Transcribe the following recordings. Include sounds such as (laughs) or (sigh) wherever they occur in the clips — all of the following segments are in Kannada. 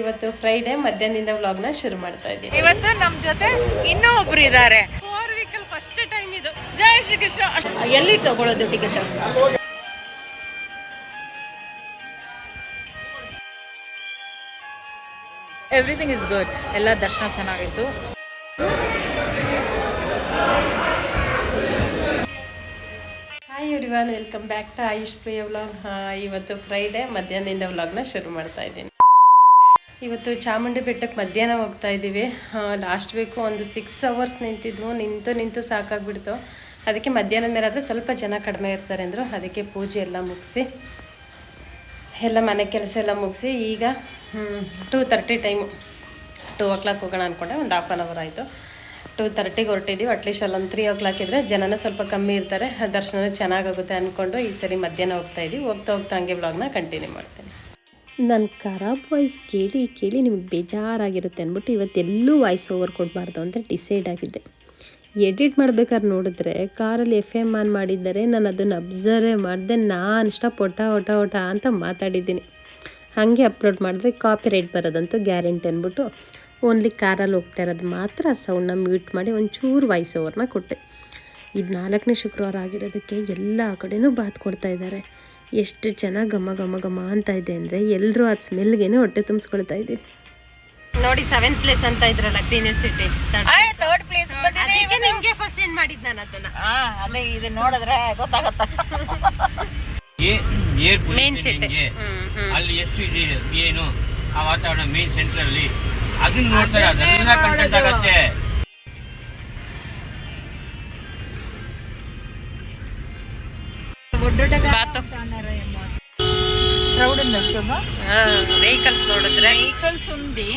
ಇವತ್ತು ಫ್ರೈಡೇ ಮಧ್ಯಾಹ್ನದಿಂದ ವ್ಲಾಗ್ನ ಶುರು ಮಾಡ್ತಾ ಇದ್ದೀವಿ ಇವತ್ತು ನಮ್ ಜೊತೆ ಇನ್ನೂ ಒಬ್ರು ಇದ್ದಾರೆ ಫಸ್ಟ್ ಟೈಮ್ ಇದು. ಜೈ ಶ್ರೀ ಕೃಷ್ಣ. ಎಲ್ಲಿ ತಗೊಳ್ಳೋದು ಟಿಕೆಟ್ ಎವ್ರಿಥಿಂಗ್ ಇಸ್ ಗುಡ್ ಎಲ್ಲ ದರ್ಶನ ಚೆನ್ನಾಗಿತ್ತು. Hi everyone welcome back to Ayush Priya vlog ಇವತ್ತು ಫ್ರೈಡೇ ಮಧ್ಯಾಹ್ನದಿಂದ ವ್ಲಾಗ್ನ ಶುರು ಮಾಡ್ತಾ ಇದ್ದೀನಿ. ಇವತ್ತು ಚಾಮುಂಡಿ ಬೆಟ್ಟಕ್ಕೆ ಮಧ್ಯಾಹ್ನ ಹೋಗ್ತಾ ಇದ್ದೀವಿ. ಲಾಸ್ಟ್ ವೀಕು ಒಂದು ಸಿಕ್ಸ್ ಅವರ್ಸ್ ನಿಂತಿದ್ವು. ನಿಂತು ನಿಂತು ಸಾಕಾಗ್ಬಿಡ್ತು. ಅದಕ್ಕೆ ಮಧ್ಯಾಹ್ನ ಮೇಲೆ ಆದರೆ ಸ್ವಲ್ಪ ಜನ ಕಡಿಮೆ ಇರ್ತಾರೆ ಅಂದರು. ಅದಕ್ಕೆ ಪೂಜೆ ಎಲ್ಲ ಮುಗಿಸಿ, ಎಲ್ಲ ಮನೆ ಕೆಲಸ ಎಲ್ಲ ಮುಗಿಸಿ ಈಗ two thirty time two o'clock ಹೋಗೋಣ ಅಂದ್ಕೊಂಡೆ ಒಂದು ಹಾಫ್ ಆನ್ ಅವರ್ ಆಯಿತು. ಟೂ ತರ್ಟಿಗೆ ಹೊರಟಿದ್ದೀವಿ ಅಟ್ಲೀಸ್ಟ್ ಅಲ್ಲೊಂದು ತ್ರೀ ಓ ಕ್ಲಾಕ್ ಇದ್ದರೆ ಜನನೂ ಸ್ವಲ್ಪ ಕಮ್ಮಿ ಇರ್ತಾರೆ. ದರ್ಶನ ಚೆನ್ನಾಗಾಗುತ್ತೆ ಅಂದ್ಕೊಂಡು ಈ ಸರಿ ಮಧ್ಯಾಹ್ನ ಹೋಗ್ತಾ ಇದ್ದೀವಿ ಹೋಗ್ತಾ ಹೋಗ್ತಾ ಹಂಗೆ ಬ್ಲಾಗ್ನ ಕಂಟಿನ್ಯೂ ಮಾಡ್ತೀನಿ. ನನ್ನ ಖರಾಬ್ ವಾಯ್ಸ್ ಕೇಳಿ ಕೇಳಿ ನಿಮಗೆ ಬೇಜಾರಾಗಿರುತ್ತೆ ಅಂದ್ಬಿಟ್ಟು ಇವತ್ತೆಲ್ಲೂ ವಾಯ್ಸ್ ಓವರ್ ಕೊಡಬಾರ್ದು ಅಂತ ಡಿಸೈಡ್ ಆಗಿದ್ದೆ. ಎಡಿಟ್ ಮಾಡ್ಬೇಕಾದ್ರೆ ನೋಡಿದ್ರೆ ಕಾರಲ್ಲಿ ಎಫ್ ಎಂ ಆನ್ ಮಾಡಿದ್ದಾರೆ ನಾನು ಅದನ್ನು ಅಬ್ಸರ್ವೇ ಮಾಡಿದೆ, ನಾನು ಇಷ್ಟ ಪೊಟ ಒಟ ಒಟ ಅಂತ ಮಾತಾಡಿದ್ದೀನಿ. ಹಾಗೆ ಅಪ್ಲೋಡ್ ಮಾಡಿದ್ರೆ ಕಾಪಿ ರೈಟ್ ಬರೋದಂತೂ ಗ್ಯಾರಂಟಿ ಅಂದ್ಬಿಟ್ಟು ಓನ್ಲಿ ಕಾರಲ್ಲಿ ಹೋಗ್ತಾ ಇರೋದು ಮಾತ್ರ ಸೌಂಡನ್ನ ಮ್ಯೂಟ್ ಮಾಡಿ ಒಂಚೂರು ವಾಯ್ಸ್ ಓವರ್ನ ಕೊಟ್ಟೆ. ಇದು ನಾಲ್ಕನೇ ಶುಕ್ರವಾರ ಆಗಿರೋದಕ್ಕೆ ಎಲ್ಲ ಕಡೆಯೂ ಬಾತ್ ಕೊಡ್ತಾ ಇದ್ದಾರೆ. ಎಷ್ಟು ಚೆನ್ನಾಗಿ ಘಮ ಘಮ ಘಮ ಅಂತ ಇದೆ ಅಂದರೆ ಎಲ್ಲರೂ ಅದು ಸ್ಮೆಲ್ಗೇನೆ ಹೊಟ್ಟೆ ತುಂಬಿಸ್ಕೊಳ್ತಾ ಇದ್ದೀವಿ. ನೋಡಿ ಸೆವೆಂತ್ ಪ್ಲೇಸ್ ಅಂತ ಇದ್ರಲ್ಲ ಗ್ರೀನ್ ಸಿಟಿ ಥರ್ಡ್ ಪ್ಲೇಸ್ ಅದಕ್ಕೆ ನಿಮಗೆ ಫಸ್ಟ್ ಏನ್ ಮಾಡಿದ್ದು ನಾನು ಅದನ್ನ? ಅಲ್ಲ ಇದು ನೋಡಿದ್ರೆ ಗೊತ್ತಾಗತ್ತ. ಮೇನ್ ಸಿಟಿ ಅಲ್ಲಿ ಎಷ್ಟು ಇದೆ ಏನು ಆ ವಾತಾವರಣ ಮೇನ್ ಸೆಂಟರ್ ಅಲ್ಲಿ? ಅದನ್ನ ನೋಡ್ತಾರೆ ಅದೆಲ್ಲ ಕಂಟೆಂಟ್ ಆಗತ್ತೆ. ಕ್ರೌಡ್ ಶುಭ ವೆಹಿಕಲ್ಸ್ ನೋಡಿದ್ರೆ ವೆಹಿಕಲ್ಸ್ ఉంది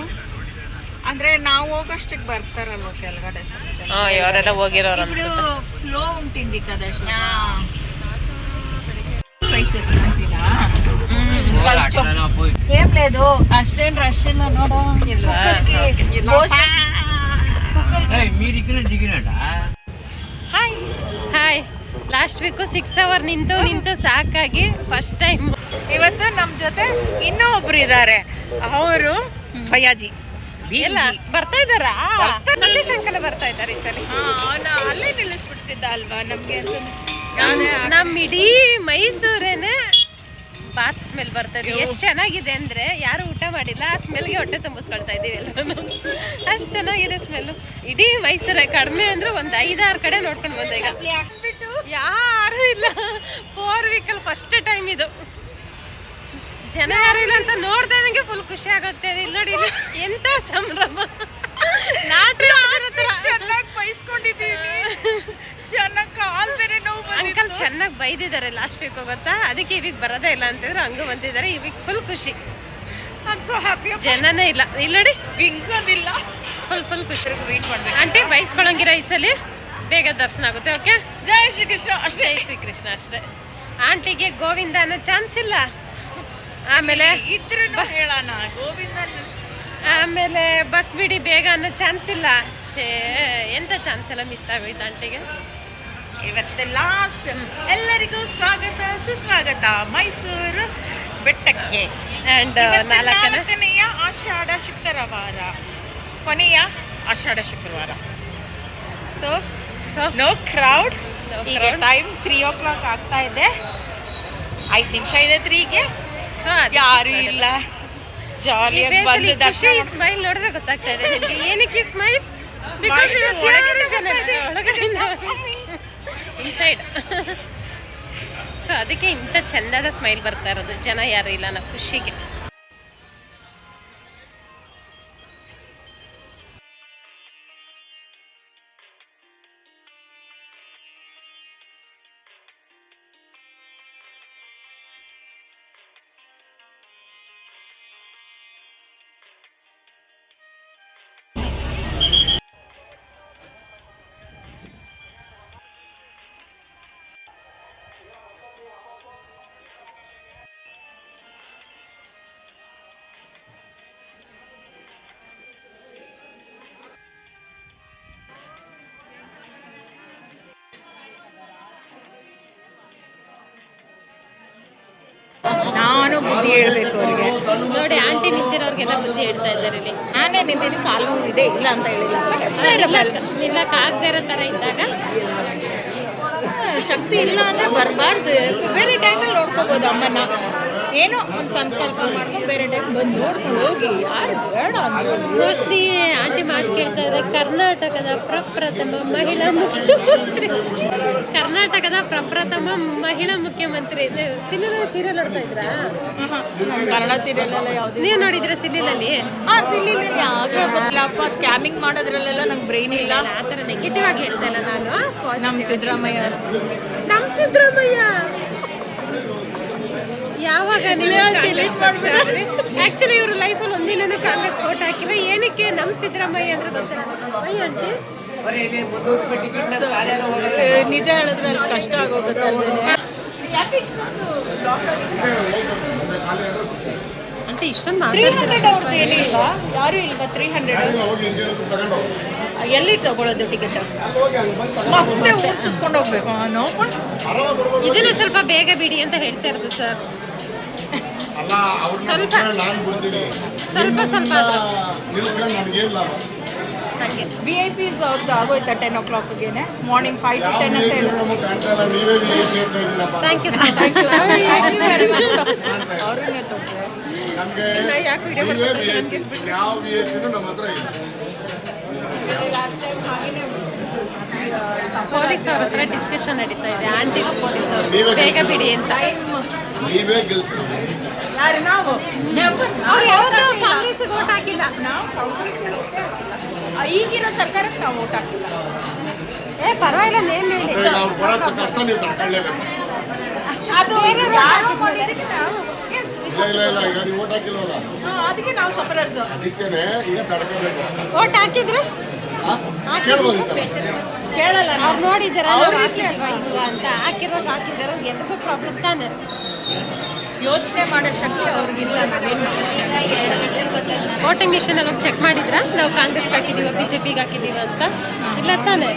ಅಂದ್ರೆ ನಾವು ಹೋಗಷ್ಟಕ್ಕೆ ಬರ್ತಾರಲ್ವ ಕೆಳಗಡೆ ಹಾ ಇವರೆಲ್ಲ ಹೋಗಿರೋರು ఇప్పుడు ఫ్లో ఉంటుంది కదా ಹೋಗಲ್ಲ, ಆ ಕಡೆ ನಾವು ಹೋಗಿ ఏం లేదు అస్టేం రష్ నోడు ಏಯ್, మీరు ఇక్కడ దిగినట hi hi last week six hour ನಿಂತು ನಿಂತು ಸಾಕಾಗಿ ಫಸ್ಟ್ ಟೈಮ್ ಇವತ್ತು ನಮ್ಮ ಜೊತೆ ಇನ್ನೂ ಒಬ್ರು ಇದ್ದಾರೆ ಅವರು ಭಯಾಜಿ. ಇಲ್ಲ ಬರ್ತಾ ಇದ್ದಾರಾ? ಸತೀಶ್ ಅಂಕಲ್ ಬರ್ತಾ ಇದ್ದಾರೆ ಈ ಸಲ. ಅಲ್ಲೇ ನಿಲ್ಲಿಸ್ಬಿಡ್ತಿದ್ದ ಅಲ್ವಾ ನಮ್ಗೆ ನಮ್ ಇಡೀ ಮೈಸೂರೇನೆ ಬಾತ್ ಸ್ಮೆಲ್ ಬರ್ತದೆ ಎಷ್ಟು ಚೆನ್ನಾಗಿದೆ ಅಂದ್ರೆ ಯಾರು ಊಟ ಮಾಡಿಲ್ಲ ಆ ಸ್ಮೆಲ್ಗೆ ಹೊಟ್ಟೆ ತುಂಬಿಸ್ಕೊಳ್ತಾ ಇದೀವಿ ಎಲ್ಲರೂ. ಅಷ್ಟು ಚೆನ್ನಾಗಿದೆ ಸ್ಮೆಲ್ ಇಡೀ ಮೈಸೂರೇ ಕಡಿಮೆ ಅಂದ್ರೆ ಒಂದ್ ಐದಾರು ಕಡೆ ನೋಡ್ಕೊಂಡು ಬಂದೆ ಈಗ. ಯಾರು ಇಲ್ಲ. ಫೋರ್ ವೀಕಲ್ ಫಸ್ಟ್ ಟೈಮ್ ಇದು. ಜನ ಯಾರು ಇಲ್ಲ ಅಂತ ನೋಡ್ತಾ ನನಗೆ ಫುಲ್ ಖುಷಿ ಆಗುತ್ತೆ. ಇಲ್ಲಿ ನೋಡಿ ಎಂತ ಸಂಭ್ರಮ. ಲಾಟ್ರಿ ಚೆನ್ನಾಗಿ ಬೈಸ್ಕೊಂಡಿದ್ದೀವಿ ಚೆನ್ನಾಗಿ ಕಾಲ್ ಬೇರೆ ನೋವು ಅಂಕಲ್ ಚೆನ್ನಾಗಿ ಬೈದಿದ್ದಾರೆ ಲಾಸ್ಟ್ ವೀಕ್ ಗೊತ್ತಾ? ಅದಕ್ಕೆ ಈ ವೀಕ್ ಬರೋದೇ ಇಲ್ಲ ಅಂತಿದ್ರು ಹಂಗೂ ಬಂದಿದ್ದಾರೆ. ಈ ವೀಕ್ ಫುಲ್ ಖುಷಿ. ಸೊ ಹ್ಯಾಪಿ ಜನನೇ ಇಲ್ಲ. ಇಲ್ಲಿ ನೋಡಿ. ಅದಿಲ್ಲ. ಫುಲ್ ಫುಲ್ ಖುಷಿ. ವೇಟ್ ಮಾಡ್ಬೇಕು. ಆಂಟಿ ಬೈಸ್ಕೊಳಂಗಿರ ಈ ಸಲ? ಬೇಗ ದರ್ಶನ ಆಗುತ್ತೆ ಓಕೆ ಜೈ ಶ್ರೀ ಕೃಷ್ಣ ಅಷ್ಟೇ. ಜೈ ಶ್ರೀಕೃಷ್ಣ ಅಷ್ಟೇ. ಆಂಟಿಗೆ ಗೋವಿಂದ ಅನ್ನೋ ಚಾನ್ಸ್ ಇಲ್ಲ. ಆಮೇಲೆ ಇದ್ರೂ ಹೇಳೋಣ ಗೋವಿಂದ ಆಮೇಲೆ ಬಸ್ ಬಿಡಿ ಬೇಗ ಅನ್ನೋ ಚಾನ್ಸ್ ಇಲ್ಲ. ಛೇ ಎಂತ ಚಾನ್ಸ್ ಎಲ್ಲ ಮಿಸ್ ಆಗೋಯ್ತು ಆಂಟಿಗೆ? ಇವತ್ತೆ ಲಾಸ್ಟ್ ಎಲ್ಲರಿಗೂ ಸ್ವಾಗತ ಸುಸ್ವಾಗತ. ಮೈಸೂರು ಬೆಟ್ಟಕ್ಕೆ. ಆ್ಯಂಡ್ ನಾಲ್ಕನೆಯ ಆಷಾಢ ಶುಕ್ರವಾರ. ಕೊನೆಯ ಆಷಾಢ ಶುಕ್ರವಾರ. ಸೊ ನೋ ಕ್ರೌಡ್ ಈಗ. ಟೈಮ್ ತ್ರೀ ಓ ಕ್ಲಾಕ್ ಆಗ್ತಾ ಇದೆ. ಐದು ನಿಮಿಷ ಇದೆ ತ್ರೀಗೆ ಸೊ ಯಾರು ಇಲ್ಲ. ಜಾಲಿಯಾಗಿ ಬಂದು ದರ್ಶನ ಸ್ಮೈಲ್ ನೋಡಿದ್ರೆ ಗೊತ್ತಾಗ್ತಾ ಇದೆ ನಿಮ್ಗೆ. (laughs) ಏನಕ್ಕೆ ಸ್ಮೈಲ್ Smile? ಒಳಗಡೆ ಜನ ಇನ್ಸೈಡ್ ಸೊ (laughs) (laughs) ಅದಕ್ಕೆ ಇಂಥ ಚಂದದ ಸ್ಮೈಲ್ ಬರ್ತಾ ಇರೋದು. ಜನ ಯಾರು ಇಲ್ಲ ನಾವು ಖುಷಿಗೆ. ನಾನು ಬುದ್ಧಿ ಹೇಳ್ಬೇಕು ಅವ್ರಿಗೆ. ನೋಡಿ ಆಂಟಿ ನಿಂತಿರೋರಿಗೆಲ್ಲ ಬುದ್ಧಿ ಹೇಳ್ತಾ ಇದ್ದಾರೆ ಇಲ್ಲಿ. ನಾನೇ ನಿಂತಿದ್ದೀನಿ ಕಾಲು ಇದೆ ಇಲ್ಲ ಅಂತ ಹೇಳಿಲ್ಲ. Bearable. ನಿಲ್ಲಕ್ ಆಗದೆ ಇರೋ ಥರ ಇದ್ದಾಗ? ಶಕ್ತಿ ಇಲ್ಲ ಅಂದ್ರೆ ಬರಬಾರ್ದು. ಬೇರೆ ಟೈಮಲ್ಲಿ ನೋಡ್ಕೋಬೋದು ಅಮ್ಮನ ಏನೋ ಒಂದು ಸಂಕಲ್ಪ ಮಾಡ್ಕೊಂಡು ಬೇರೆ ಟೈಮ್ ಬಂದು ನೋಡ್ಕೊಂಡು ಹೋಗಿ. ಯಾರು ಬೇಡ ಮೋಸ್ಟ್ಲಿ ಆಂಟಿ ಮಾತು ಕೇಳ್ತಾ ಇದ್ದಾರೆ ಕರ್ನಾಟಕದ ಪ್ರಪ್ರಥಮ ಮಹಿಳಾ ಮುಖ್ಯಮಂತ್ರಿ ಕರ್ನಾಟಕದ ಪ್ರಪ್ರಥಮ ಮಹಿಳಾ ಮುಖ್ಯಮಂತ್ರಿ. ಸಿನಿಮಾ ಸೀರಿಯಲ್ ನೋಡ್ತಾ ಇದ್ರಾ ಕನ್ನಡ ಸೀರಿಯಲ್ ಎಲ್ಲ ಯಾವ್ದು? ನೀವು ನೋಡಿದ್ರ ಸಿನಿಲಲ್ಲಿ ಹಾ ಸಿಲ್ಲಿ ಯಾಕೆ ಗೊತ್ತಿಲ್ಲಪ್ಪ ಸ್ಕ್ಯಾಮಿಂಗ್ ಮಾಡೋದ್ರಲ್ಲೆಲ್ಲ ನಂಗೆ ಬ್ರೈನ್ ಇಲ್ಲ. ಆ ಥರ ನೆಗೆಟಿವ್ ಆಗಿ ಹೇಳ್ತಾ ಇಲ್ಲ ನಾನು. ನಮ್ಮ ಸಿದ್ದರಾಮಯ್ಯ. ನಮ್ಮ ಸಿದ್ದರಾಮಯ್ಯ? ಯಾವಾಗ ನೀವು ಆಕ್ಚುಲಿ ಇವರು ಲೈಫಲ್ಲಿ ಒಂದಿನ ಕಾಂಗ್ರೆಸ್ ಓಟ್ ಹಾಕಿಲ್ಲ. ಏನಕ್ಕೆ ನಮ್ಮ ಸಿದ್ದರಾಮಯ್ಯ ಅಂದ್ರೆ ಗೊತ್ತಿಲ್ಲ. ಅಯ್ಯ ಆಂಟಿ ಏ, ನಿಜ ಹೇಳಿದ್ರೆ ಅಲ್ಲಿ ಕಷ್ಟ ಆಗೋಗುತ್ತೆ ಅಂತ ಇಷ್ಟೊಂದು ಯಾರು ಇಲ್ವಾ ತ್ರೀ ಹಂಡ್ರೆಡ್ ಎಲ್ಲಿ ತಗೊಳ್ಳೋದು ಟಿಕೆಟ್ ಮತ್ತೆ ಊರು ಸುತ್ಕೊಂಡು ಹೋಗ್ಬೇಕು ನೋಡ್ಕೊಂಡು ಇದನ್ನು ಸ್ವಲ್ಪ ಬೇಗ ಬಿಡಿ ಅಂತ ಹೇಳ್ತಾ ಇರೋದು ಸರ್ ಸ್ವಲ್ಪ ಸ್ವಲ್ಪ ಸ್ವಲ್ಪ ಹಾಗೆ ವಿ ಐ ಪಿಸ್ ಅವ್ರದ್ದು ಆಗೋಯ್ತಾ ಟೆನ್ ಓ ಕ್ಲಾಕ್ಗೆನೆ ಮಾರ್ನಿಂಗ್ ಫೈವ್ ಟು ಟೆನ್ ಅಂತ ಥ್ಯಾಂಕ್ ಯು ಸೊ ಮಚ್ ಅವ್ರನ್ನೇ ತಗೊಂಡೆ ಯಾವ ವಿ ಐ ಪಿನೂ ನಮ್ಮ ಹತ್ರ ಇಲ್ಲ ಪೊಲೀಸ್ ಅವ್ರ ಹತ್ರ ಡಿಸ್ಕಷನ್ ನಡೀತಾ ಇದೆ. ಆಂಟಿ ಪೊಲೀಸ್ ಅವರು. ಬೇಗ ಬಿಡಿ ಅಂತ. ನೀವೇ ಗೆಲ್ತೀರಿ ಯಾರು ನಾವು? ಅವ್ರು ಯಾವತ್ತೂ ಕಾಂಗ್ರೆಸ್ಗೆ ಓಟ್ ಹಾಕಿಲ್ಲ. ನಾವು ಈಗಿರೋ ಸರ್ಕಾರಕ್ಕೆ ನಾವು ಓಟ್ ಹಾಕಿಲ್ಲ. ಏ ಪರವಾಗಿಲ್ಲ ನೇಮ್ ಹೇಳಿ. ಅದು ಯಾರೋ ಮಾಡಿದ್ದಕ್ಕೆ ನಾವು? Yes, ಇಲ್ಲ ಇಲ್ಲ ಇಲ್ಲ ಈಗ ನೀವು ಓಟ್ ಹಾಕಿಲ್ವಲ್ಲ? ಹಾ, ಅದಕ್ಕೆ ನಾವು ಸಫರರ್ಸ್ ಅದಕ್ಕೇನೆ ಈಗ ತಡ್ಕೋಬೇಕು ಓಟ್ ಹಾಕಿದ್ರೆ? ಕೇಳ್ಬೋದಿತ್ತಲ್ಲ ಕೇಳಲ್ಲ ನಾವು. ಅವ್ರು ನೋಡಿದಾರ ಹಾಕಿಲ್ವಾ ಅಂತ. ಹಾಕಿರೋದು ಹಾಕಿದಾರ ಎಲ್ರಿಗೂ ಪ್ರಾಬ್ಲಮ್ ತಾನೆ. ಯೋಚನೆ ಮಾಡೋ ಶಕ್ತಿ ಅವ್ರಿಗಿಲ್ಲ ನಾವೇನು ವೋಟಿಂಗ್ ಮಿಷನ್ ಅಲ್ಲಿ ಚೆಕ್ ಮಾಡಿದ್ರಾ? ನಾವು ಕಾಂಗ್ರೆಸ್ ಹಾಕಿದೀವ ಪಿಗೆ ಹಾಕಿದೀವ ಅಂತ? ಇಲ್ಲ ತಾನೆ.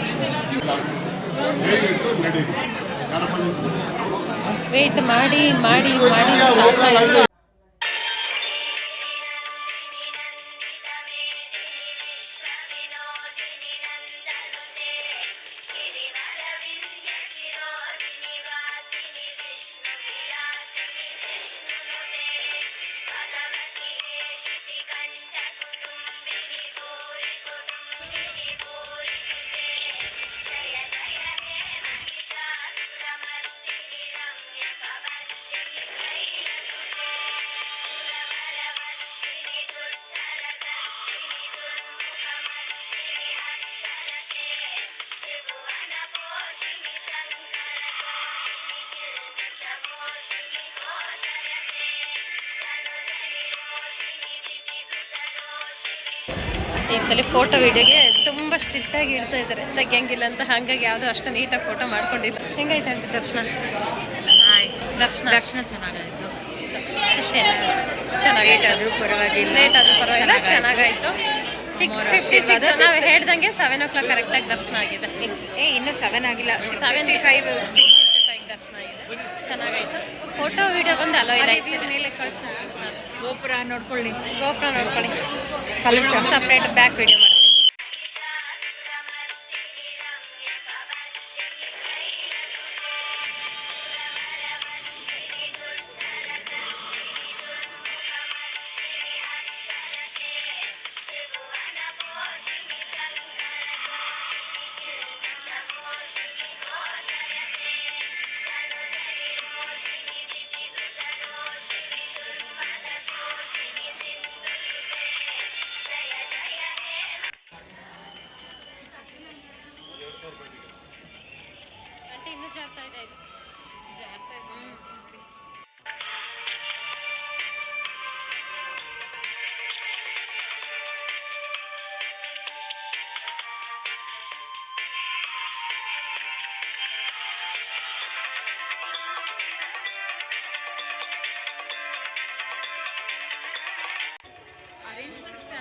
ಗಣಪತಿ ಮಾಡಿ ಮಾಡಿ ಮಾಡಿ ಈ ಸಲ ಫೋಟೋ ವಿಡಿಯೋಗೆ ತುಂಬ ಸ್ಟ್ರಿಕ್ಟ್ ಆಗಿ ಹೇಳ್ತಾ ಇದ್ದಾರೆ ತೆಗಿಯಂಗಿಲ್ಲ ಅಂತ ಹಾಗಾಗಿ ಯಾವುದೋ ಅಷ್ಟು ನೀಟಾಗಿ ಫೋಟೋ ಮಾಡ್ಕೊಂಡಿಲ್ಲ. ಹೆಂಗಾಯ್ತು ಅಂತ ದರ್ಶನ? ದರ್ಶನ? ದರ್ಶನ ಚೆನ್ನಾಗಾಯ್ತು. ಖುಷಿ ಆಯ್ತು ಚೆನ್ನಾಗಾಯ್ತು. ಆದ್ರೂ ಪರವಾಗಿಲ್ಲ. ಲೇಟ್ ಆದ್ರೂ ಪರವಾಗಿಲ್ಲ. ಚೆನ್ನಾಗಾಯಿತು. ಸಿಕ್ಸ್ ಫಿಫ್ಟಿ ನಾವು ಹೇಳ್ದಂಗೆ ಸೆವೆನ್ ಓ ಕ್ಲಾಕ್ ಕರೆಕ್ಟಾಗಿ ದರ್ಶನ ಆಗಿದೆ. ಏ ಇನ್ನೂ ಸೆವೆನ್ ಆಗಿಲ್ಲ. Seven five six fifty five ದರ್ಶನ ಆಗಿದೆ. ಚೆನ್ನಾಗಾಯ್ತು. ಫೋಟೋ ವಿಡಿಯೋ ಬಂದು ಅಲೋ ಇದೆ. ಮೇಲೆ ಕಳ್ಸ. ಗೋಪುರ ನೋಡ್ಕೊಳ್ಳಿ. ಗೋಪುರ ನೋಡ್ಕೊಳ್ಳಿ. ಸಪ್ರೇಟ್ ಬ್ಯಾಕ್ ವಿಡಿಯೋ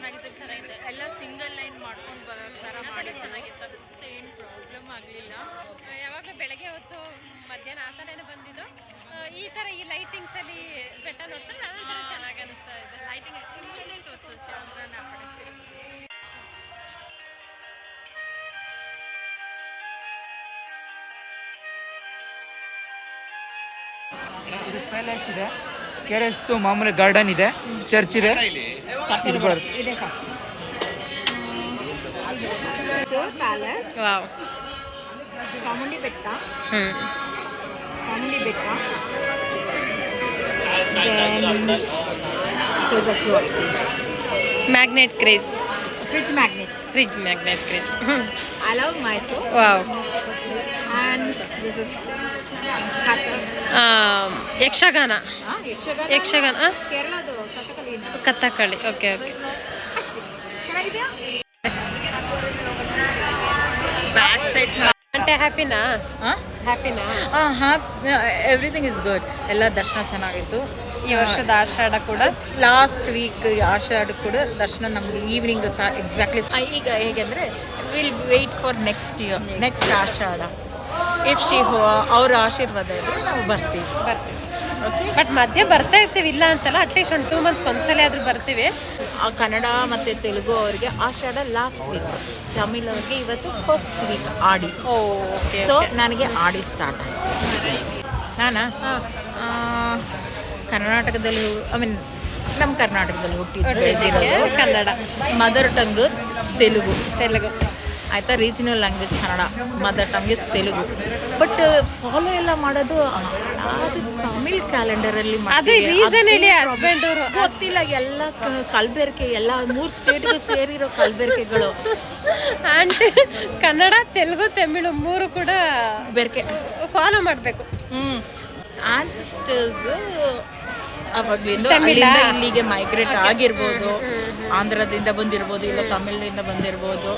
ಚೆನ್ನಾಗಿತ್ತು ಚೆನ್ನಾಗಿದೆ ಎಲ್ಲ ಸಿಂಗಲ್ ಲೈನ್ ಮಾಡ್ಕೊಂಡು ಬರೋ ಥರ ಮಾಡಿ ಚೆನ್ನಾಗಿತ್ತು. ಸೊ ಏನು ಪ್ರಾಬ್ಲಮ್ ಆಗಲಿಲ್ಲ ಯಾವಾಗ? ಬೆಳಗ್ಗೆ ಹೊತ್ತು ಮಧ್ಯಾಹ್ನ ಆ ಥರನೇ ಬಂದಿದ್ದು? ಈ ಥರ ಈ ಲೈಟಿಂಗ್ಸ್ ಅಲ್ಲಿ ಬೆಟ್ಟ ನೋಡ್ತಾರೆ ಚೆನ್ನಾಗಿ ಅನಿಸ್ತಾ ಇದೆ ಲೈಟಿಂಗ್. ಇದು ಪ್ಯಾಲೇಸ್ ಇದೆ. ಕೆರೆಸ್ತು ಮಾಮೂಲಿ ಗಾರ್ಡನ್ ಇದೆ ಚರ್ಚ್ ಇದೆ. ಇರ್ಬಾರ್ದು ಇದೆ ಸಾಕ್ಷಿ ಸೊ ಪ್ಯಾಲೇಸ್ ವಾವ್. ಚಾಮುಂಡಿ ಬೆಟ್ಟ. ಹ್ಞೂ ಚಾಮುಂಡಿ ಬೆಟ್ಟ. So that's what magnet craze fridge magnet fridge magnet craze I love Mysore wow and this is Yakshagana. Yakshagana Kathakali Kathakali okay okay. Back side ಹ್ಯಾಪಿನಾ ಹ್ಯಾಪಿನಾ ಹಾಂ ಎವ್ರಿಥಿಂಗ್ ಇಸ್ ಗುಡ್ ಎಲ್ಲ ದರ್ಶನ ಚೆನ್ನಾಗಿತ್ತು. ಈ ವರ್ಷದ ಆಷಾಢ ಕೂಡ ಲಾಸ್ಟ್ ವೀಕ್ ಆಷಾಢ ಕೂಡ ದರ್ಶನ ನಮ್ಗೆ ಈವ್ನಿಂಗ್ ಸಹ ಎಕ್ಸಾಕ್ಟ್ಲಿ ಈಗ ಹೇಗೆಂದರೆ will wait for next year next Ashadha. If she ಅವ್ರ ಆಶೀರ್ವಾದ ಇದ್ರೆ ನಾವು ಬರ್ತೀವಿ. ಬರ್ತೀವಿ. ಓಕೆ ಬಟ್ ಮಧ್ಯೆ ಬರ್ತಾ ಇರ್ತೀವಿ ಇಲ್ಲ ಅಂತಲ್ಲ ಅಟ್ಲೀಸ್ಟ್ ಒಂದು ಟೂ ಮಂತ್ಸ್ ಒಂದ್ಸಲ ಆದ್ರೂ ಬರ್ತೀವಿ. ಆ ಕನ್ನಡ ಮತ್ತು ತೆಲುಗು ಅವರಿಗೆ ಆಷಾಢ ಲಾಸ್ಟ್ ವೀಕ್ ತಮಿಳ್ ಅವ್ರಿಗೆ ಇವತ್ತು first week Aadi. Okay so ನನಗೆ ಆಡಿ ಸ್ಟಾರ್ಟ್ ಆಯಿತು. ನಾನಾ? ಆ, ಕರ್ನಾಟಕದಲ್ಲಿ ಐ ಮೀನ್ ನಮ್ಮ ಕರ್ನಾಟಕದಲ್ಲಿ ಹುಟ್ಟಿದ್ದು. Kannada. Mother tongue Telugu. Telugu. ಆಯಿತಾ regional language Kannada mother tongue is Telugu. But follow ಎಲ್ಲ ಮಾಡೋದು ಅದು ತಮಿಳ್ ಕ್ಯಾಲೆಂಡರಲ್ಲಿ ಗೊತ್ತಿಲ್ಲ ಎಲ್ಲ ಕಲಬೆರಕೆ ಎಲ್ಲ ಮೂರು ಸ್ಟೇಟ್ಗೂ ಸೇರಿರೋ ಕಲಬೆರಕೆಗಳು. ಆಂಟಿ ಕನ್ನಡ ತೆಲುಗು ತಮಿಳು ಮೂರು ಕೂಡ ಬೆರಕೆ. ಫಾಲೋ ಮಾಡಬೇಕು. ಹ್ಞೂ ಆನ್ಸಿಸ್ಟರ್ಸ್ ಅವಾಗ್ಲಿಂದ ತಮಿಳಾ? ಅಲ್ಲಿಂದ ಇಲ್ಲಿಗೆ ಮೈಗ್ರೇಟ್ ಆಗಿರ್ಬೋದು ಆಂಧ್ರದಿಂದ ಬಂದಿರ್ಬೋದು ಇಲ್ಲ ತಮಿಳಿನಿಂದ ಬಂದಿರ್ಬೋದು.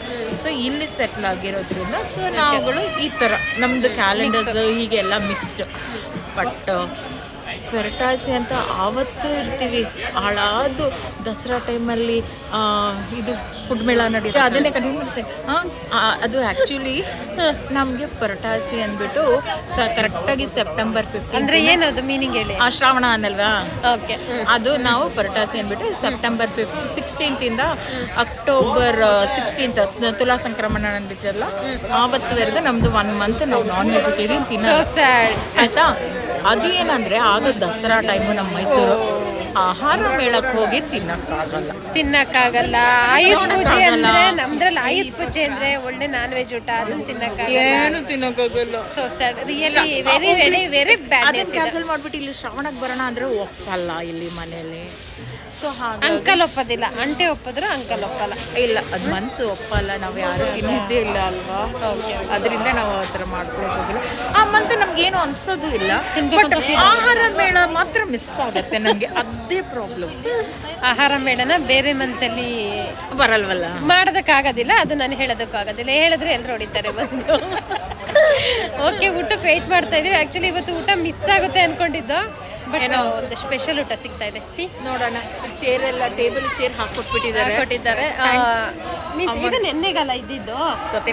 ಸೊ ಇಲ್ಲಿ ಸೆಟ್ಲ್ ಆಗಿರೋದ್ರಿಂದ ಸೊ ನಾವುಗಳು ಈ ಥರ ನಮ್ಮದು ಕ್ಯಾಲೆಂಡರ್ಸ್ ಹೀಗೆಲ್ಲ ಮಿಕ್ಸ್ಡ್ ಬಟ್ ಪೆರಟಾಸಿ ಅಂತ ಆವತ್ತು ಇರ್ತೀವಿ. ಹಾಳಾದು ದಸರಾ ಟೈಮಲ್ಲಿ ಇದು ಫುಡ್ ಮೇಳ ನಡೆಯುತ್ತೆ. ಅದನ್ನೇ ಕಡಿಮೆ ಮಾಡ್ತೇವೆ ಹಾಂ ಅದು ಆ್ಯಕ್ಚುಲಿ ನಮಗೆ ಪರಟಾಸಿ ಅಂದ್ಬಿಟ್ಟು ಸ ಕರೆಕ್ಟಾಗಿ ಸೆಪ್ಟೆಂಬರ್ ಫಿಫ್ಟೀನ್ ಅಂದರೆ ಏನದು ಮೀನಿಂಗ್ ಹೇಳಿ? ಆ ಶ್ರಾವಣ ಅನ್ನಲ್ವಾ? ಓಕೆ ಅದು ನಾವು ಪರಟಾಸಿ ಅಂದ್ಬಿಟ್ಟು ಸೆಪ್ಟೆಂಬರ್ ಫಿಫ್ಟ್ ಸಿಕ್ಸ್ಟೀನ್ತಿಂದ ಅಕ್ಟೋಬರ್ ಸಿಕ್ಸ್ಟೀನ್ತ್ ತುಲಾ ಸಂಕ್ರಮಣ ಅಂದ್ಬಿಟ್ಟಲ್ಲ ಆವತ್ತುವರೆಗೂ ನಮ್ದು ಒನ್ ಮಂತ್ ನಾವು ನಾನ್ ವೆಜಿಟೇರಿಯನ್ ತಿನ್ನೋ ಸ್ಯಾಡ್ ಆಯ್ತಾ ಅದೇನಂದ್ರೆ ಆಗ ದಸರಾ ಟೈಮು ನಮ್ಮ ಮೈಸೂರು ಆಹಾರ ಮೇಳಕ್ಕೆ ಹೋಗಿ ತಿನ್ನಕ್ಕಾಗಲ್ಲ. ತಿನ್ನಕ್ಕಾಗಲ್ಲ. ಆಯುಧ ಪೂಜೆ ಅಂದ್ರೆ ನಮ್ದ್ರಲ್ಲಿ ಆಯುಧ ಪೂಜೆ ಅಂದ್ರೆ ಒಳ್ಳೆ ನಾನ್ ವೆಜ್ ಊಟ ಅದನ್ನ ತಿನ್ನಕ್ಕಾಗಲ್ಲ. ಏನು ತಿನ್ನಕ್ಕಾಗಲ್ಲ. So sir really very very very bad cancel ಮಾಡ್ಬಿಟ್ಟು ಇಲ್ಲಿ ಶ್ರಾವಣಕ್ಕೆ ಬರೋಣ ಅಂದ್ರೆ ಒಪ್ಪಲ್ಲ ಇಲ್ಲಿ ಮನೆಯಲ್ಲಿ. ಸೊ ಹಾಗೆ ಅಂಕಲ್ ಒಪ್ಪೋದಿಲ್ಲ. ಅಂಟೆ ಒಪ್ಪಿದ್ರು ಅಂಕಲ್ ಒಪ್ಪಲ್ಲ. ಇಲ್ಲ ಅದು ಮನ್ಸು ಒಪ್ಪಲ್ಲ ನಾವು ಯಾರು ತಿನ್ನಿದ್ದೇ ಇಲ್ಲ ಅಲ್ವಾ? ಅದರಿಂದ ನಾವು ಆ ಥರ ಮಾಡ್ಕೊಳಕ್ ಹೋಗಿಲ್ಲ. ಆ ಮಂತ್ ನಮ್ಗೇನು ಅನ್ಸೋದು ಇಲ್ಲ. ಬಟ್ ಆಹಾರ ಮೇಳ ಮಾತ್ರ ಮಿಸ್ ಆಗುತ್ತೆ ನಮಗೆ. ಅದೇ ಪ್ರಾಬ್ಲಮ್ ಆಹಾರ ಮೇಳನ ಬೇರೆ ಮಂತಲ್ಲಿ ಬರಲ್ವಲ್ಲ? ಮಾಡೋದಕ್ಕಾಗೋದಿಲ್ಲ ಅದು ನಾನು ಹೇಳೋದಕ್ಕಾಗೋದಿಲ್ಲ. ಹೇಳಿದ್ರೆ ಎಲ್ಲರೂ ಹೊಡಿತಾರೆ ಬಂದು. (laughs) ಓಕೆ ಊಟಕ್ಕೆ ವೆಯ್ಟ್ ಮಾಡ್ತಾ ಇದೀವಿ ಆ್ಯಕ್ಚುಲಿ ಇವತ್ತು ಊಟ ಮಿಸ್ ಆಗುತ್ತೆ ಅನ್ಕೊಂಡಿದ್ದು ಬಟ್ ಏನೋ ಒಂದು ಸ್ಪೆಷಲ್ ಊಟ ಸಿಗ್ತಾ ಇದೆ. ಸಿ ನೋಡೋಣ. ಚೇರ್ ಎಲ್ಲ ಟೇಬಲ್ ಚೇರ್ ಹಾಕೊಟ್ಬಿಟ್ಟಿದ್ದಾರೆ. ಕೊಟ್ಟಿದ್ದಾರೆ. ಮೀನ್ಸ್ ಇದು ನೆನ್ನೆಗಲ್ಲ ಇದ್ದಿದ್ದು.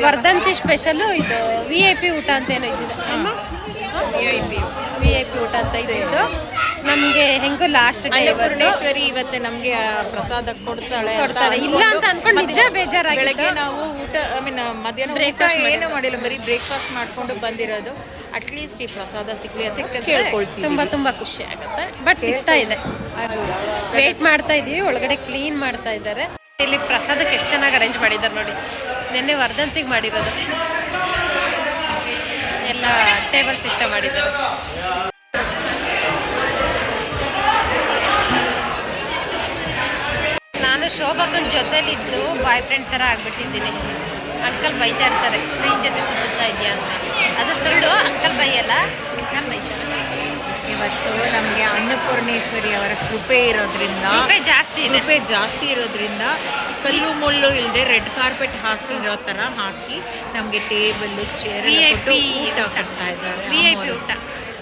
ವರ್ಧಂತಿ ಸ್ಪೆಷಲ್ ಇದು ವಿ ಐ ಪಿ ಊಟ ಅಂತ ಏನೋ ಇದ್ದಿದೆ V I P V I P ಊಟ ಅಂತ ಇದ್ದಿದ್ದು. ನಮಗೆ ಹೆಂಗೋ ಲಾಸ್ಟ್ ಡೇ ಅನ್ನಪೂರ್ಣೇಶ್ವರಿ ಇವತ್ತು. ನಮಗೆ ಪ್ರಸಾದ ಕೊಡ್ತಾಳೆ ಕೊಡ್ತಾರೆ. ಇಲ್ಲ ಅಂತ ಅನ್ಕೊಂಡು ನಿಜ ಬೇಜಾರಾಗಿ. ಬೆಳಗ್ಗೆ ನಾವು ಊಟ ಐ ಮೀನ್ ಮಧ್ಯಾಹ್ನ ಊಟ ಏನು ಮಾಡಿಲ್ಲ. ಬರೀ ಬ್ರೇಕ್ಫಾಸ್ಟ್ ಮಾಡ್ಕೊಂಡು ಬಂದಿರೋದು. ಅಟ್ಲೀಸ್ಟ್ ಈ ಪ್ರಸಾದ ಸಿಕ್ಲಿ ಸಿಕ್ಕಿ ತುಂಬಾ ತುಂಬಾ ಖುಷಿ ಆಗುತ್ತೆ. ಬಟ್ ಸಿಗ್ತಾ ಇದೆ. ವೇಟ್ ಮಾಡ್ತಾ ಇದೀವಿ. ಒಳಗಡೆ ಕ್ಲೀನ್ ಮಾಡ್ತಾ ಇದ್ದಾರೆ. ಇಲ್ಲಿ ಪ್ರಸಾದಕ್ಕೆ ಎಷ್ಟು ಚೆನ್ನಾಗಿ ಅರೇಂಜ್ ಮಾಡಿದ್ದಾರೆ ನೋಡಿ. ನಿನ್ನೆ ವರ್ಧಂತಿಗೆ ಮಾಡಿರೋದು. ಎಲ್ಲ ಟೇಬಲ್ ಸಿಸ್ಟಮ್ ಮಾಡಿದ್ದಾರೆ. ನಾನು ಶೋಭಕ್ಕನ ಜೊತೆಲಿದ್ದು ಬಾಯ್ ಫ್ರೆಂಡ್ ಥರ ಆಗ್ಬಿಟ್ಟಿದ್ದೀನಿ. ಅಂಕಲ್ ಬೈತಾ ಇರ್ತಾರೆ ಸ್ಕ್ರೀನ್ ಜೊತೆ ಸುತ್ತಾ ಇದೆಯಾ ಅಂತ. ಅದು ಸುಳ್ಳು ಅಂಕಲ್ ಬೈಯಲ್ಲ ನಾನು ಬೈತಾರೆ ಇವತ್ತು ನಮಗೆ ಅನ್ನಪೂರ್ಣೇಶ್ವರಿ ಅವರ ಕೃಪೆ ಇರೋದ್ರಿಂದ ಕೃಪೆ ಜಾಸ್ತಿ ಕೃಪೆ ಜಾಸ್ತಿ ಇರೋದ್ರಿಂದ ಕಲ್ಲು ಮುಳ್ಳು ಇಲ್ಲದೆ ರೆಡ್ ಕಾರ್ಪೆಟ್ ಹಾಸಿರೋ ಥರ ಹಾಕಿ ನಮಗೆ ಟೇಬಲ್ ಚೇರ್ ಊಟ ಕೊಡ್ತಾ ಇದ್ದಾರೆ ಊಟ.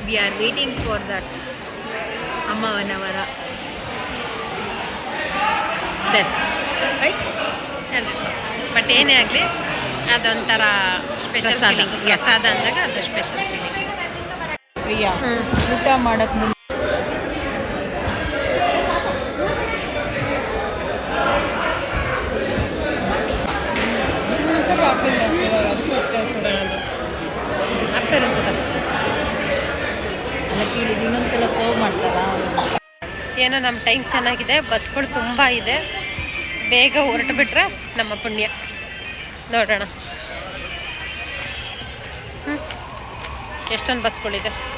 We are waiting for that ಅಮ್ಮವನವರ ಬೆಸ್ right but ಏನೇ ಆಗಲಿ ಅದೊಂಥರ ಸ್ಪೆಷಲ್ ಪ್ರಸಾದ. ಪ್ರಸಾದ ಅಂದಾಗ ಅದು ಸ್ಪೆಷಲ್ ಫೀಲಿಂಗ್ ಪ್ರಿಯಾ ಊಟ ಮಾಡಕ್ ಮುಂದೆ ಆಗ್ತದೆ ಅದಕ್ಕೆ ಇಲ್ಲಿ ಇನ್ನೊಂದ್ಸಲ ಸರ್ವ್ ಮಾಡ್ತಾರಾ? ಏನೋ ನಮ್ಮ ಟೈಮ್ ಚೆನ್ನಾಗಿದೆ ಬಸ್ಗಳು ತುಂಬ ಇದೆ. ಬೇಗ ಹೊರಟು ಬಿಟ್ರೆ ನಮ್ಮ ಪುಣ್ಯ. ನೋಡೋಣ. ಎಷ್ಟೊಂದು ಬಸ್ಗಳಿದೆ.